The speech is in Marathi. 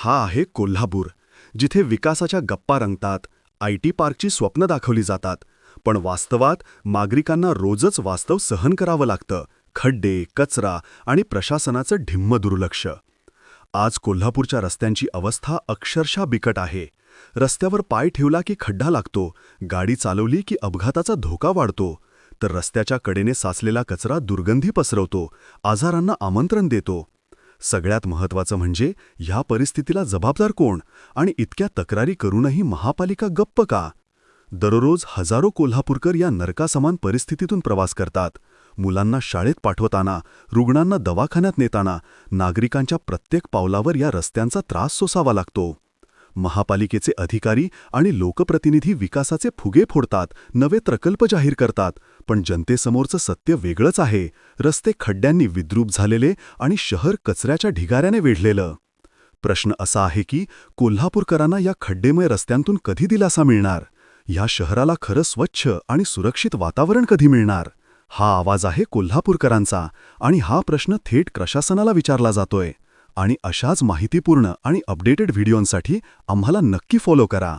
हा आहे कोल्हापूर जिथे विकासाच्या गप्पा रंगतात आय टी पार्कची स्वप्न दाखवली जातात. पण वास्तवात नागरिकांना रोजच वास्तव सहन करावं लागतं खड्डे कचरा आणि प्रशासनाचं ढिम्म दुर्लक्ष. आज कोल्हापूरच्या रस्त्यांची अवस्था अक्षरशः बिकट आहे. रस्त्यावर पाय ठेवला की खड्डा लागतो गाडी चालवली की अपघाताचा धोका वाढतो. तर रस्त्याच्या कडेने साचलेला कचरा दुर्गंधी पसरवतो आजारांना आमंत्रण देतो. सगळ्यात महत्त्वाचं म्हणजे ह्या परिस्थितीला जबाबदार कोण आणि इतक्या तक्रारी करूनही महापालिका गप्प का? दररोज हजारो कोल्हापूरकर या नरकासमान परिस्थितीतून प्रवास करतात. मुलांना शाळेत पाठवताना रुग्णांना दवाखान्यात नेताना नागरिकांच्या प्रत्येक पावलावर या रस्त्यांचा त्रास सोसावा लागतो. महापालिकेचे अधिकारी आणि लोकप्रतिनिधी विकासाचे फुगे फोडतात नवे प्रकल्प जाहीर करतात पण जनतेसमोरचं सत्य वेगळंच आहे. रस्ते खड्ड्यांनी विद्रूप झालेले आणि शहर कचऱ्याच्या ढिगाऱ्याने वेढलेलं. प्रश्न असा आहे की कोल्हापूरकरांना या खड्डेमय रस्त्यांतून कधी दिलासा मिळणार? या शहराला खरं स्वच्छ आणि सुरक्षित वातावरण कधी मिळणार? हा आवाज आहे कोल्हापूरकरांचा आणि हा प्रश्न थेट प्रशासनाला विचारला जातोय. आणि अशाच माहितीपूर्ण आणि अपडेटेड व्हिडिओंसाठी आम्हाला नक्की फॉलो करा.